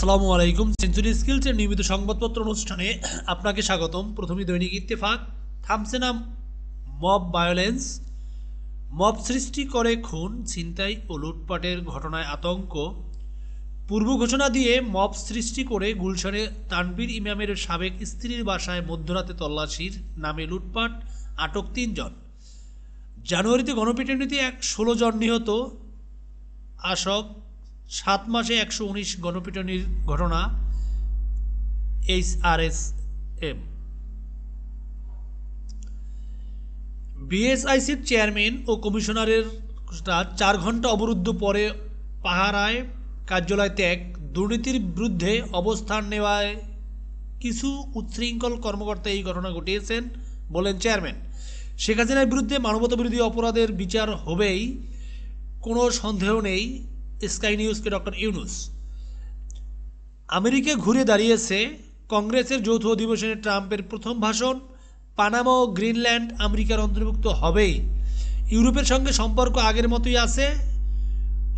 আসসালামু আলাইকুম। সেঞ্চুরি স্কিলসের নিয়মিত সংবাদপত্র অনুষ্ঠানে আপনাকে স্বাগতম। প্রথমে দৈনিক ইত্তেফাক। থামছে না মব ভায়োলেন্স মব সৃষ্টি করে খুন, ছিনতাই ও লুটপাটের ঘটনায় আতঙ্ক। পূর্ব ঘোষণা দিয়ে মব সৃষ্টি করে গুলশানে তানবীর ইমামের সাবেক স্ত্রীর বাসায় মধ্যরাতে তল্লাশির নামে লুটপাট, আটক তিনজন। জানুয়ারিতে গণপিটুনিতে এক ষোলো জন নিহত। আশক সাত মাসে একশো উনিশ গণপিটনির ঘটনা এইচ আর এস এম। বিএসআইসির চেয়ারম্যান ও কমিশনারের চার ঘণ্টা অবরুদ্ধ পরে পাহারায় কার্যালয় ত্যাগ, দুর্নীতির বিরুদ্ধে অবস্থান নেওয়ায় কিছু উচ্ছৃঙ্খল কর্মকর্তা এই ঘটনা ঘটিয়েছেন বলেন চেয়ারম্যান। শেখ হাসিনার বিরুদ্ধে মানবতাবিরোধী অপরাধের বিচার হবেই, কোনো সন্দেহ নেই। স্কাই নিউজকে ডক্টর ইউনুস। আমেরিকা ঘুরে দাঁড়িয়েছে কংগ্রেসের যৌথ অধিবেশনে ট্রাম্পের প্রথম ভাষণ। পানামা ও গ্রিনল্যান্ড আমেরিকার অন্তর্ভুক্ত হবেই। ইউরোপের সঙ্গে সম্পর্ক আগের মতোই আছে।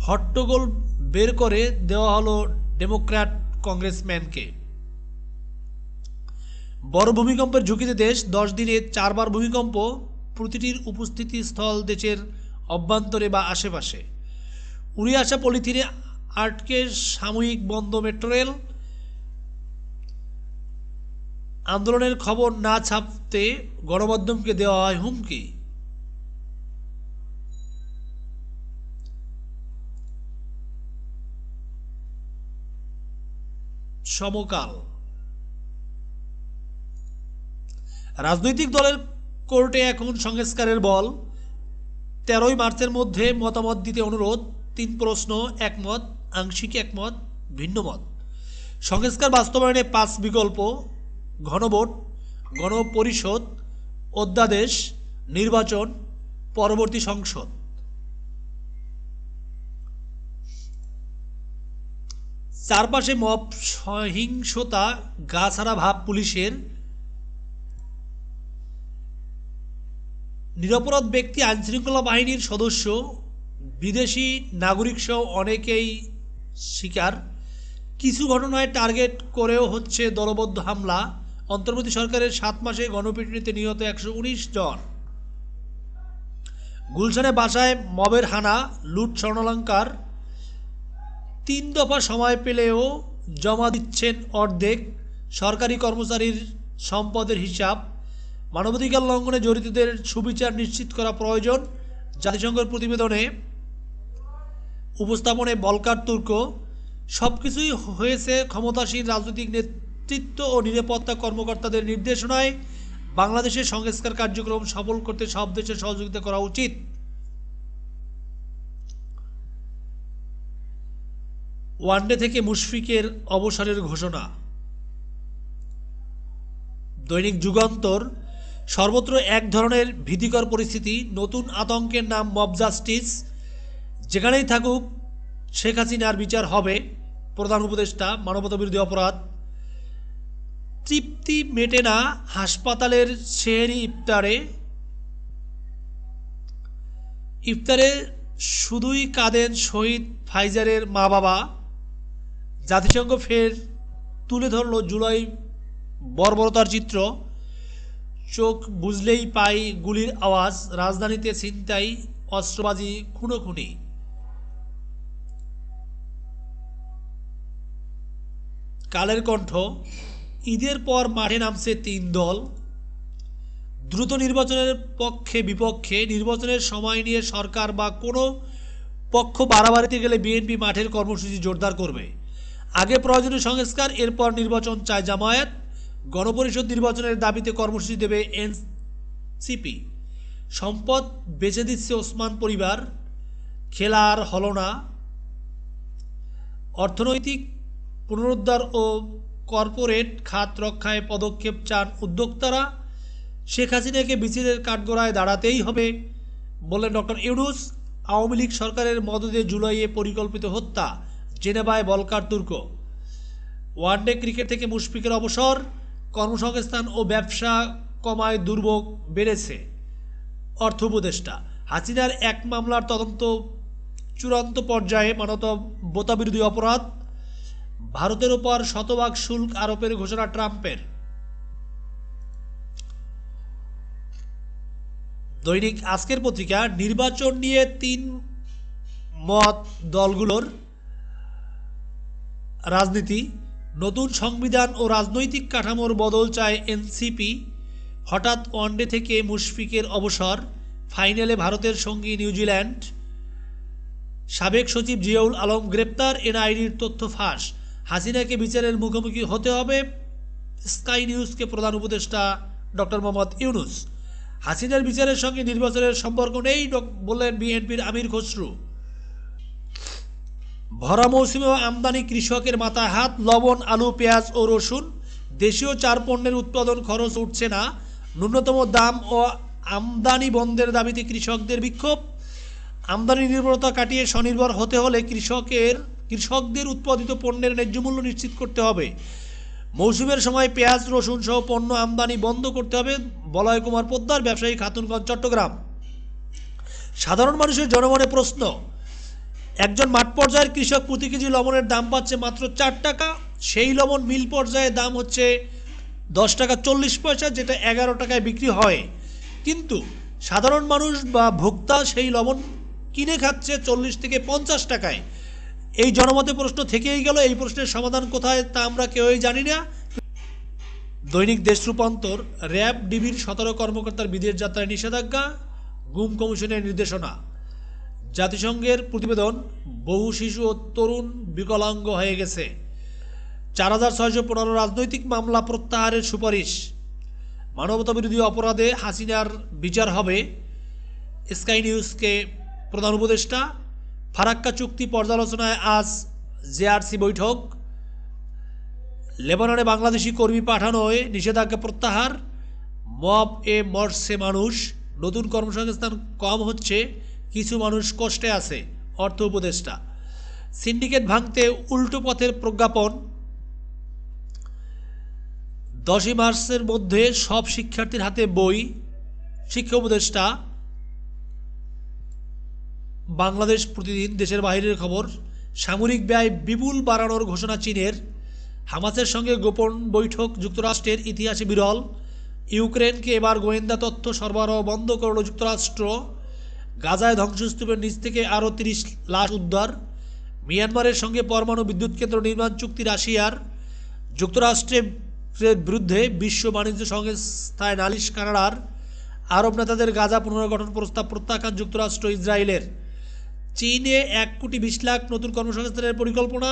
হট্টগোল বের করে দেওয়া হলো ডেমোক্র্যাট কংগ্রেসম্যানকে। বড় ভূমিকম্পের ঝুঁকিতে দেশ দশ দিনে চারবার ভূমিকম্প প্রতিটির উপস্থিতি স্থল দেশের অভ্যন্তরে বা আশেপাশে। উড়ে আসা পলিথিনে আটকে সাময়িক বন্ধ মেট্রো রেল আন্দোলনের খবর না ছাপতে গণমাধ্যমকে দেওয়া হয় হুমকি। সমকাল। রাজনৈতিক দলের কোর্টে এখন সংস্কারের বল। তেরোই মার্চের মধ্যে মতামত দিতে অনুরোধ। তিন প্রশ্ন, একমত, আংশিক একমত, ভিন্ন মত। সংস্কার বাস্তবায়নে পাঁচ বিকল্প ঘনভোট গণপরিষদ, অধ্যাদেশ, নির্বাচন, পরবর্তী সংসদ। চারপাশে মব, সহিংসতা গা ছাড়া ভাব পুলিশের। নিরপরাধ ব্যক্তি আইনশৃঙ্খলা বাহিনীর সদস্য বিদেশি নাগরিক সহ অনেকেই শিকার। কিছু ঘটনায় টার্গেট করেও হচ্ছে দলবদ্ধ হামলা। অন্তর্বর্তী সরকারের সাত মাসে গণপিটুনিতে নিহত একশো উনিশ জন। গুলশানে বাসায় মবের হানা, লুট স্বর্ণালঙ্কার। তিন দফা সময় পেলেও জমা দিচ্ছেন অর্ধেক। সরকারি কর্মচারীর সম্পদের হিসাব। মানবাধিকার লঙ্ঘনে জড়িতদের সুবিচার নিশ্চিত করা প্রয়োজন। জাতিসংঘের প্রতিবেদনে উপস্থাপনে বলকার তুর্ক সব কিছুই হয়েছে ক্ষমতাসীন রাজনৈতিক নেতৃত্ব ও নিরাপত্তা কর্মকর্তাদের নির্দেশনায়। বাংলাদেশের সংস্কার কার্যক্রম সফল করতে সব দেশের সহযোগিতা করা উচিত। ওয়ানডে থেকে মুশফিকের অবসরের ঘোষণা। দৈনিক যুগান্তর, সর্বত্র এক ধরনের ভীতিকর পরিস্থিতি, নতুন আতঙ্কের নাম মব জাস্টিস যেখানেই থাকুক, শেখ হাসিনার বিচার হবে, প্রধান উপদেষ্টা, মানবতাবিরোধী অপরাধ। তৃপ্তি মেটে না হাসপাতালের শেহরি ইফতারে। ইফতারে শুধুই কাঁদেন শহীদ ফাইজারের মা বাবা জাতিসংঘ ফের তুলে ধরল জুলাই বর্বরতার চিত্র। চোখ বুঝলেই পাই গুলির আওয়াজ। রাজধানীতে ছিনতাই, অস্ত্রবাজি, খুনোখুনি। কালের কণ্ঠ, ঈদের পর মাঠে নামছে তিন দল। দ্রুত নির্বাচনের পক্ষে বিপক্ষে নির্বাচনের সময় নিয়ে সরকার বা কোনো পক্ষ বাড়াবাড়িতে গেলে বিএনপি মাঠের কর্মসূচি জোরদার করবে। আগে প্রয়োজনীয় সংস্কার, এরপর নির্বাচন চায় জামায়াত। গণপরিষদ নির্বাচনের দাবিতে কর্মসূচি দেবে এনসিপি। সম্পদ বেচে দিচ্ছে ওসমান পরিবার। খেলার আর হল না। অর্থনৈতিক পুনরুদ্ধার ও কর্পোরেট খাত রক্ষায় পদক্ষেপ চান উদ্যোক্তারা। শেখ হাসিনাকে মিছিলের কাঠগড়ায় দাঁড়াতেই হবে বললেন ডক্টর ইউনুস আওয়ামী লীগ সরকারের মদদে জুলাইয়ে পরিকল্পিত হত্যা, জেনেভায় বলকার তুর্ক ওয়ানডে ক্রিকেট থেকে মুশফিকের অবসর, কর্মসংস্থান ও ব্যবসা কমায় দুর্ভোগ বেড়েছে। অর্থ উপদেষ্টা, হাসিনার এক মামলার তদন্ত চূড়ান্ত পর্যায়ে মানবতা বোতাবিরোধী অপরাধ ভারতের উপর শতভাগ শুল্ক আরোপের ঘোষণা ট্রাম্পের। দৈনিক আজকের পত্রিকা, নির্বাচন নিয়ে তিন মত দলগুলোর রাজনীতি। নতুন সংবিধান ও রাজনৈতিক কাঠামোর বদল চায় এনসিপি। হঠাৎ ওয়ানডে থেকে মুশফিকের অবসর। ফাইনালে ভারতের সঙ্গী নিউজিল্যান্ড। সাবেক সচিব জিয়াউল আলম গ্রেপ্তার, এনআইডির তথ্য ফাঁস। হাসিনাকে বিচারের মুখোমুখি হতে হবে। স্কাই নিউজকে প্রধান উপদেষ্টা ডক্টর মোহাম্মদ ইউনুস। হাসিনার বিচারের সঙ্গে নির্বাচনের সম্পর্ক নেই বললেন বিএনপির আমির খসরু। ভরা মৌসুমে আমদানি কৃষকের মাথায় হাত, লবণ, আলু, পেঁয়াজ ও রসুন। দেশীয় চার পণ্যের উৎপাদন খরচ উঠছে না। ন্যূনতম দাম ও আমদানি বন্ধের দাবিতে কৃষকদের বিক্ষোভ। আমদানি নির্ভরতা কাটিয়ে স্বনির্ভর হতে হলে কৃষকের কৃষকদের উৎপাদিত পণ্যের ন্যায্য মূল্য নিশ্চিত করতে হবে। মৌসুমের সময় পেঁয়াজ, রসুন সহ পণ্য আমদানি বন্ধ করতে হবে বলয় কুমার পোদ্দার, ব্যবসায়ী খাতুনগঞ্জ, চট্টগ্রাম। সাধারণ মানুষের জনমনে প্রশ্ন, একজন মাঠ পর্যায়ের কৃষক প্রতি কেজি লবণের দাম পাচ্ছে মাত্র চার টাকা, সেই লবণ মিল পর্যায়ে দাম হচ্ছে দশ টাকা চল্লিশ পয়সা, যেটা এগারো টাকায় বিক্রি হয়। কিন্তু সাধারণ মানুষ বা ভোক্তা সেই লবণ কিনে খাচ্ছে চল্লিশ থেকে পঞ্চাশ টাকায়। এই জনমতে প্রশ্ন থেকেই গেল, এই প্রশ্নের সমাধান কোথায় তা আমরা কেউই জানি না। দৈনিক দেশ রূপান্তর, র্যাব ডিবির সতেরো কর্মকর্তার বিদেশ যাত্রায় নিষেধাজ্ঞা, গুম কমিশনের নির্দেশনা। জাতিসংঘের প্রতিবেদন, বহু শিশু ও তরুণ বিকলাঙ্গ হয়ে গেছে। চার হাজার ছয়শো পনেরো রাজনৈতিক মামলা প্রত্যাহারের সুপারিশ। মানবতা বিরোধী অপরাধে হাসিনার বিচার হবে। স্কাই নিউজকে প্রধান উপদেষ্টা ফারাক্কা চুক্তি পর্যালোচনায় আজ জেআরসি বৈঠক। লেবাননে বাংলাদেশি কর্মী পাঠানোয় নিষেধাজ্ঞা প্রত্যাহার। মব এ মরছে মানুষ, নতুন কর্মসংস্থান কম হচ্ছে, কিছু মানুষ কষ্টে আছে, অর্থ উপদেষ্টা। সিন্ডিকেট ভাঙতে উল্টো পথের প্রজ্ঞাপন। দশই মার্চের মধ্যে সব শিক্ষার্থীর হাতে বই। শিক্ষা উপদেষ্টা বাংলাদেশ প্রতিদিন দেশের বাইরের খবর, সামরিক ব্যয় বিপুল বাড়ানোর ঘোষণা চীনের। হামাসের সঙ্গে গোপন বৈঠক যুক্তরাষ্ট্রের ইতিহাসে বিরল। ইউক্রেনকে এবার গোয়েন্দা তথ্য সরবরাহ বন্ধ করল যুক্তরাষ্ট্র। গাজায় ধ্বংসস্তূপের নিচ থেকে আরও তিরিশ লাশ উদ্ধার। মিয়ানমারের সঙ্গে পরমাণু বিদ্যুৎ কেন্দ্র নির্মাণ চুক্তি রাশিয়ার। যুক্তরাষ্ট্রের বিরুদ্ধে বিশ্ব বাণিজ্য সংস্থায় নালিশ কানাডার। আরব নেতাদের গাজা পুনর্গঠন প্রস্তাব প্রত্যাখ্যান যুক্তরাষ্ট্র, ইসরায়েলের। চীনে এক কোটি বিশ লাখ নতুন কর্মসংস্থানের পরিকল্পনা।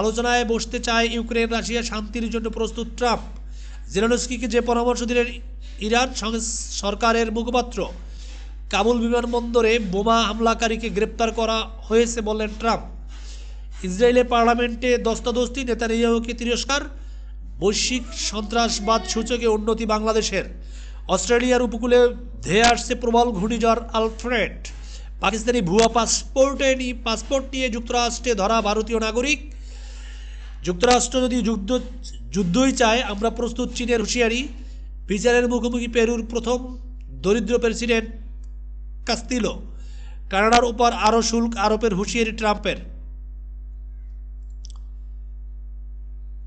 আলোচনায় বসতে চায় ইউক্রেন, রাশিয়া শান্তির জন্য প্রস্তুত ট্রাম্প। জেলেনস্কিকে যে পরামর্শ দিলেন ইরান সরকারের মুখপাত্র। কাবুল বিমানবন্দরে বোমা হামলাকারীকে গ্রেপ্তার করা হয়েছে বললেন ট্রাম্প। ইসরায়েলের পার্লামেন্টে দস্তাদস্তি, নেতানিয়াহুকে তিরস্কার। বৈশ্বিক সন্ত্রাসবাদ সূচকে উন্নতি বাংলাদেশের। অস্ট্রেলিয়ার উপকূলে ধেয়ে আসছে প্রবল ঘূর্ণিঝড় আলফ্রেড। পাকিস্তানি ভুয়া পাসপোর্টে পাসপোর্ট নিয়ে যুক্তরাষ্ট্রে ধরা ভারতীয় নাগরিক। যুক্তরাষ্ট্র যদি যুদ্ধ যুদ্ধই চায়, আমরা প্রস্তুত চীনের হুঁশিয়ারি। বিচারের মুখোমুখি পেরুর প্রথম দরিদ্র প্রেসিডেন্ট কাস্তিলো। কানাডার উপর আরও শুল্ক আরোপের হুঁশিয়ারি ট্রাম্পের।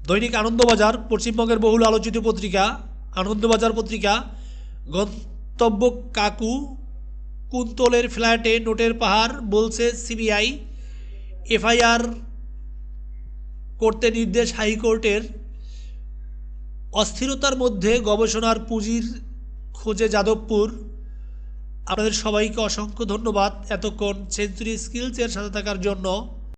দৈনিক আনন্দবাজার, পশ্চিমবঙ্গের বহুল আলোচিত পত্রিকা, আনন্দবাজার পত্রিকা, গন্তব্য কাকু কুন্তলের ফ্ল্যাটে নোটের পাহাড় বলছে সিবিআই। এফআইআর করতে নির্দেশ হাইকোর্টের। অস্থিরতার মধ্যে গবেষণার পুঁজির খোঁজে যাদবপুর। আপনাদের সবাইকে অসংখ্য ধন্যবাদ এতক্ষণ সেঞ্চুরি স্কিলসের সাথে থাকার জন্য।